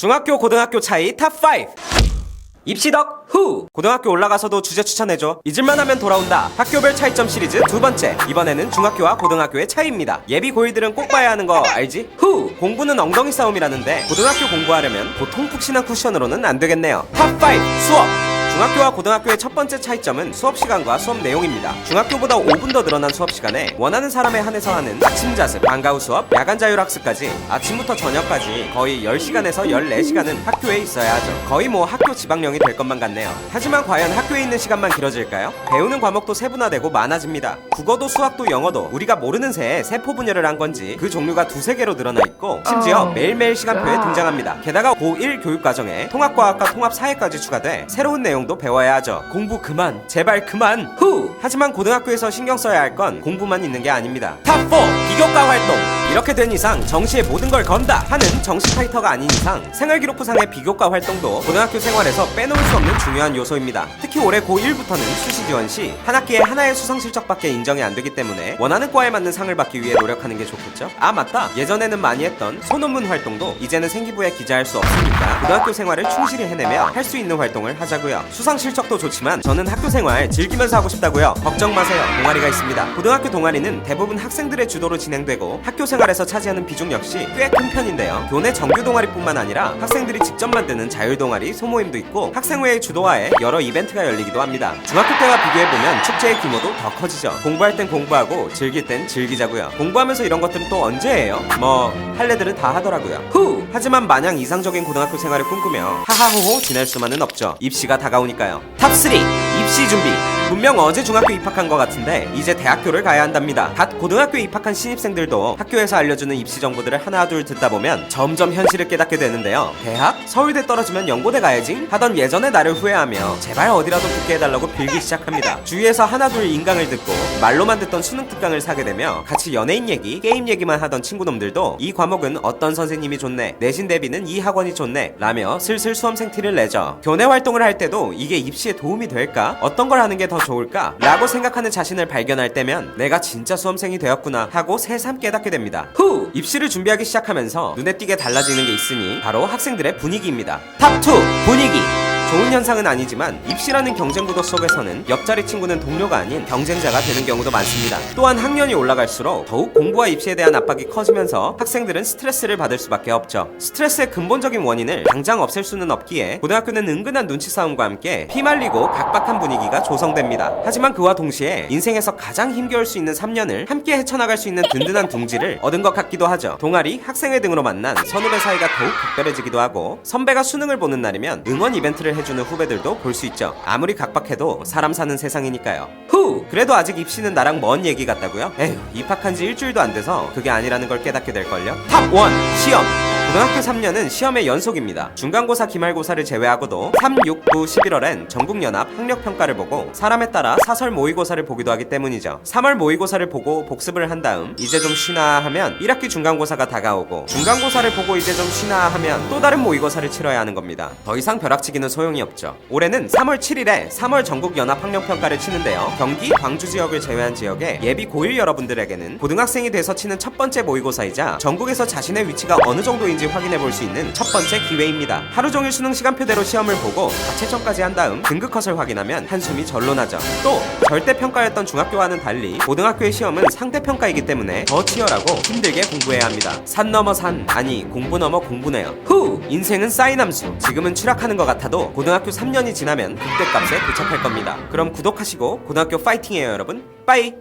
중학교 고등학교 차이 탑5 입시덕 후. 고등학교 올라가서도 주제 추천해줘. 잊을만 하면 돌아온다. 학교별 차이점 시리즈 두 번째. 이번에는 중학교와 고등학교의 차이입니다. 예비 고1들은 꼭 봐야 하는 거 알지? 후. 공부는 엉덩이 싸움이라는데 고등학교 공부하려면 보통 푹신한 쿠션으로는 안 되겠네요. 탑5 수업 중학교와 고등학교의 첫 번째 차이점은 수업 시간과 수업 내용입니다. 중학교보다 5분 더 늘어난 수업 시간에 원하는 사람에 한해서 하는 아침 자습, 방과 후 수업, 야간 자율 학습까지 아침부터 저녁까지 거의 10시간에서 14시간은 학교에 있어야 하죠. 거의 뭐 학교 지방령이 될 것만 같네요. 하지만 과연 학교에 있는 시간만 길어질까요? 배우는 과목도 세분화되고 많아집니다. 국어도 수학도 영어도 우리가 모르는 새에 세포 분열을 한 건지 그 종류가 두세 개로 늘어나 있고 심지어 매일매일 시간표에 등장합니다. 게다가 고1 교육과정에 통합과학과 통합사회까지 추가돼 새로운 내용 도 배워야 하죠. 공부 그만, 제발 그만. 후. 하지만 고등학교에서 신경 써야 할 건 공부만 있는 게 아닙니다. 탑4 비교과 활동. 이렇게 된 이상 정시에 모든 걸 건다 하는 정시 파이터가 아닌 이상 생활기록부상의 비교과 활동도 고등학교 생활에서 빼놓을 수 없는 중요한 요소입니다. 특히 올해 고1부터는 수시 지원 시 한 학기에 하나의 수상 실적밖에 인정이 안 되기 때문에 원하는 과에 맞는 상을 받기 위해 노력하는 게 좋겠죠. 아 맞다. 예전에는 많이 했던 소논문 활동도 이제는 생기부에 기재할 수 없으니까 고등학교 생활을 충실히 해내며 할 수 있는 활동을 하자고요. 수상 실적도 좋지만 저는 학교 생활 즐기면서 하고 싶다고요. 걱정 마세요. 동아리가 있습니다. 고등학교 동아리는 대부분 학생들의 주도로 진 행되고 학교 생활에서 차지하는 비중 역시 꽤 큰 편인데요. 교내 정규 동아리뿐만 아니라 학생들이 직접 만드는 자율 동아리, 소모임도 있고 학생회의 주도하에 여러 이벤트가 열리기도 합니다. 중학교 때와 비교해 보면 축제의 규모도 더 커지죠. 공부할 땐 공부하고 즐길 땐 즐기자고요. 공부하면서 이런 것들은 또 언제 해요? 뭐 할래들은 다 하더라고요. 후! 하지만 마냥 이상적인 고등학교 생활을 꿈꾸며 하하호호 지낼 수만은 없죠. 입시가 다가오니까요. 탑3 입시 준비. 분명 어제 중학교 입학한 것 같은데 이제 대학교를 가야 한답니다. 갓 고등학교에 입학한 신입생들도 학교에서 알려주는 입시 정보들을 하나 둘 듣다 보면 점점 현실을 깨닫게 되는데요. 대학? 서울대 떨어지면 연고대 가야지? 하던 예전의 나를 후회하며 제발 어디라도 듣게 해달라고 빌기 시작합니다. 주위에서 하나 둘 인강을 듣고 말로만 듣던 수능 특강을 사게 되며 같이 연예인 얘기, 게임 얘기만 하던 친구놈들도 이 과목은 어떤 선생님이 좋네, 내신 대비는 이 학원이 좋네 라며 슬슬 수험생 티를 내죠. 교내 활동을 할 때도 이게 입시에 도움이 될까? 어떤 걸 하는 게 더 좋을까? 라고 생각하는 자신을 발견할 때면 내가 진짜 수험생이 되었구나 하고 새삼 깨닫게 됩니다. 후! 입시를 준비하기 시작하면서 눈에 띄게 달라지는 게 있으니 바로 학생들의 분위기입니다. 탑2 분위기! 좋은 현상은 아니지만 입시라는 경쟁 구도 속에서는 옆자리 친구는 동료가 아닌 경쟁자가 되는 경우도 많습니다. 또한 학년이 올라갈수록 더욱 공부와 입시에 대한 압박이 커지면서 학생들은 스트레스를 받을 수밖에 없죠. 스트레스의 근본적인 원인을 당장 없앨 수는 없기에 고등학교는 은근한 눈치 싸움과 함께 피말리고 각박한 분위기가 조성됩니다. 하지만 그와 동시에 인생에서 가장 힘겨울 수 있는 3년을 함께 헤쳐나갈 수 있는 든든한 둥지를 얻은 것 같기도 하죠. 동아리, 학생회 등으로 만난 선후배 사이가 더욱 각별해지기도 하고 선배가 수능을 보는 날이면 응원 이벤트를 해주는 후배들도 볼 수 있죠. 아무리 각박해도 사람 사는 세상이니까요. 후! 그래도 아직 입시는 나랑 먼 얘기 같다고요? 에휴, 입학한 지 일주일도 안 돼서 그게 아니라는 걸 깨닫게 될걸요? 탑1 시험! 고등학교 3년은 시험의 연속입니다. 중간고사, 기말고사를 제외하고도 3, 6, 9, 11월엔 전국연합 학력평가를 보고 사람에 따라 사설 모의고사를 보기도 하기 때문이죠. 3월 모의고사를 보고 복습을 한 다음 이제 좀 쉬나 하면 1학기 중간고사가 다가오고 중간고사를 보고 이제 좀 쉬나 하면 또 다른 모의고사를 치러야 하는 겁니다. 더 이상 벼락치기는 소용이 없죠. 올해는 3월 7일에 3월 전국연합 학력평가를 치는데요. 경기, 광주 지역을 제외한 지역에 예비 고1 여러분들에게는 고등학생이 돼서 치는 첫 번째 모의고사이자 전국에서 자신의 위치가 어느 정도인지 확인해 볼 수 있는 첫 번째 기회입니다. 하루 종일 수능 시간표대로 시험을 보고 자체점까지 한 다음 등급 컷을 확인하면 한숨이 절로 나죠. 또 절대 평가였던 중학교와는 달리 고등학교의 시험은 상대 평가이기 때문에 더 치열하고 힘들게 공부해야 합니다. 산 넘어 산 아니 공부 넘어 공부네요. 후 인생은 쌓인 함수. 지금은 추락하는 것 같아도 고등학교 3년이 지나면 그때값에 도착할 겁니다. 그럼 구독하시고 고등학교 파이팅해요 여러분. 빠이.